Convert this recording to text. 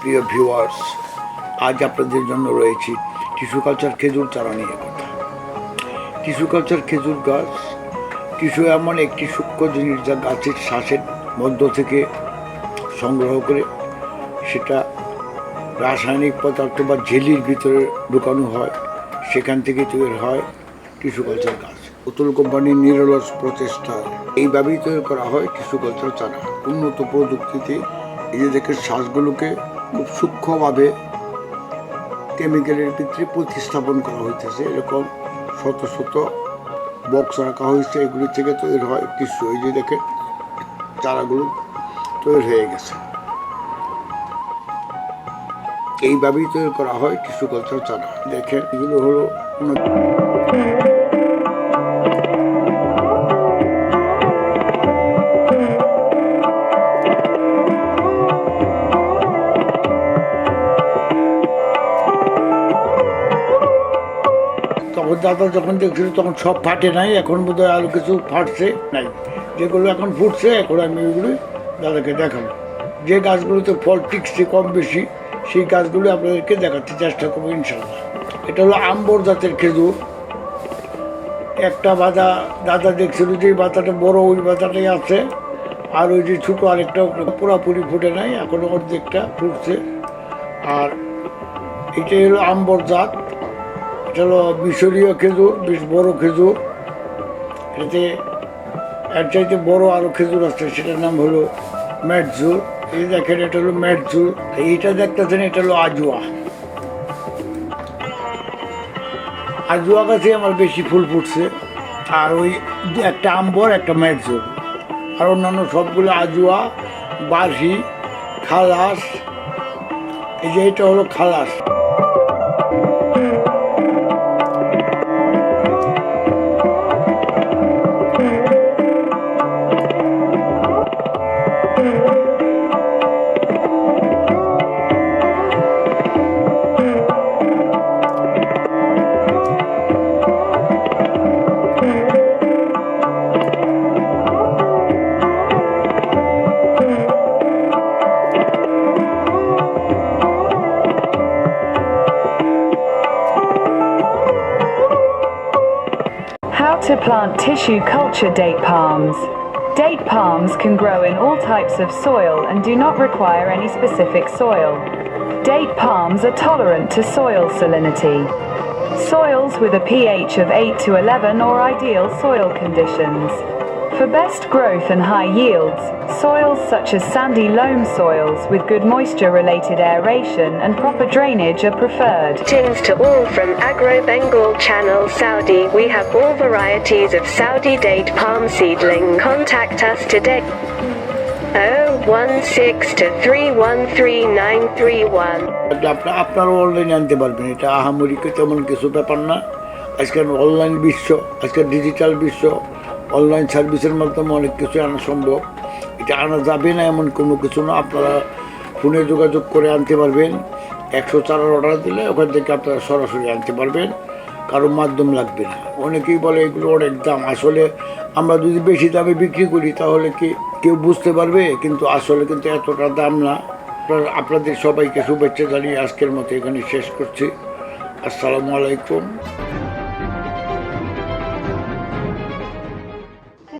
প্রিয় ভিউয়ার্স আজ আপনাদের জন্য রয়েছে টিস্যু কালচার খেজুর চারা নিয়ে কথা। টিস্যু কালচার খেজুর গাছ টিস্যু এমন একটি সূক্ষ্ম জিনিস যা গাছের শ্বাসের মধ্য থেকে সংগ্রহ করে, সেটা রাসায়নিক পদার্থ বা ঝেলির ভিতরে ঢুকানো হয়, সেখান থেকে তৈরি হয় টিস্যু কালচার গাছ। পুতুল কোম্পানির নিরলস প্রচেষ্টা, এইভাবেই তৈরি করা হয় টিস্যু কালচার চারা। উন্নত প্রযুক্তিতে নিজেদের শ্বাসগুলোকে খুব সূক্ষ্মভাবে কেমিক্যালের ভিতরে প্রতিস্থাপন করা হইতেছে। এরকম শত শত বক্স রাখা হয়েছে, এগুলি থেকে তৈরি হয় টিস্যু এই যে দেখেন, চারাগুলো তৈরি হয়ে গেছে। এইভাবেই তৈরি করা হয় টিস্যু কালচার চারা। দেখেন, এগুলো হলো দাদা যখন দেখছিল, তখন সব ফাটে নাই, এখন বোধহয় আরও কিছু ফাটছে নাই। যেগুলো এখন ফুটছে, এখন আমি ওইগুলো দাদাকে দেখাবো। যে গাছগুলোতে ফল টিকছে কম বেশি, সেই গাছগুলো আপনাদেরকে দেখাতে চেষ্টা করব ইনশাল্লাহ এটা হলো আম্বর জাতের খেজুর। একটা বাদা দাদা দেখছিল যে বাতাটা বড়, ওই বাতাটাই আছে। আর ওই যে ছোটো আরেকটা পুরাপুরি ফুটে নাই, এখনও অর্ধেকটা ফুটছে। আর এটাই হলো আম্বর জাত। হলো মিশরীয় খেজুর, বেশ বড় খেজুর। এতে এর চাইতে বড় আরও খেজুর আছে, সেটার নাম হলো ম্যাটজুর এই দেখেন, এটা হলো ম্যাটজুর এইটা দেখতেছেন, এটা হলো আজুয়া। আজুয়া গাছে আমার বেশি ফুল ফুটছে, আর ওই একটা আম্বর, একটা ম্যাটজুর আর অন্যান্য সবগুলো আজুয়া, বার্হি, খালাস। এই যে এটা হলো খালাস। To plant tissue culture date palms. Date palms can grow in all types of soil and do not require any specific soil. Date palms are tolerant to soil salinity. Soils with a pH of 8 to 11 or ideal soil conditions. For best growth and high yields, soils such as sandy loam soils with good moisture related aeration and proper drainage are preferred. Greetings to all from Agro Bengal Channel Saudi. We have all varieties of Saudi date palm seedling. Contact us today. 016 to 313931. এটা আপনা আপনারাও অনলাইনে আনতে পারবেন এটা আহামরিকে তেমন কিছু ব্যাপার না আজকের অনলাইন বিশ্ব আজকের ডিজিটাল বিশ্ব অনলাইন সার্ভিসের মাধ্যমে অনেক কিছু আনা সম্ভব। এটা আনা যাবে না এমন কোনো কিছু না। আপনারা ফোনে যোগাযোগ করে আনতে পারবেন। একশো চারার অর্ডার দিলে ওখান থেকে আপনারা সরাসরি আনতে পারবেন। কারও মাধ্যম লাগবে না। অনেকেই বলে এগুলো অনেক দাম। আসলে আমরা যদি বেশি দামে বিক্রি করি তাহলে কি কেউ বুঝতে পারবে? কিন্তু আসলে কিন্তু এতটা দাম না। আপনাদের সবাইকে শুভেচ্ছা জানিয়ে আজকের মতো এখানে শেষ করছি। আসসালামু আলাইকুম।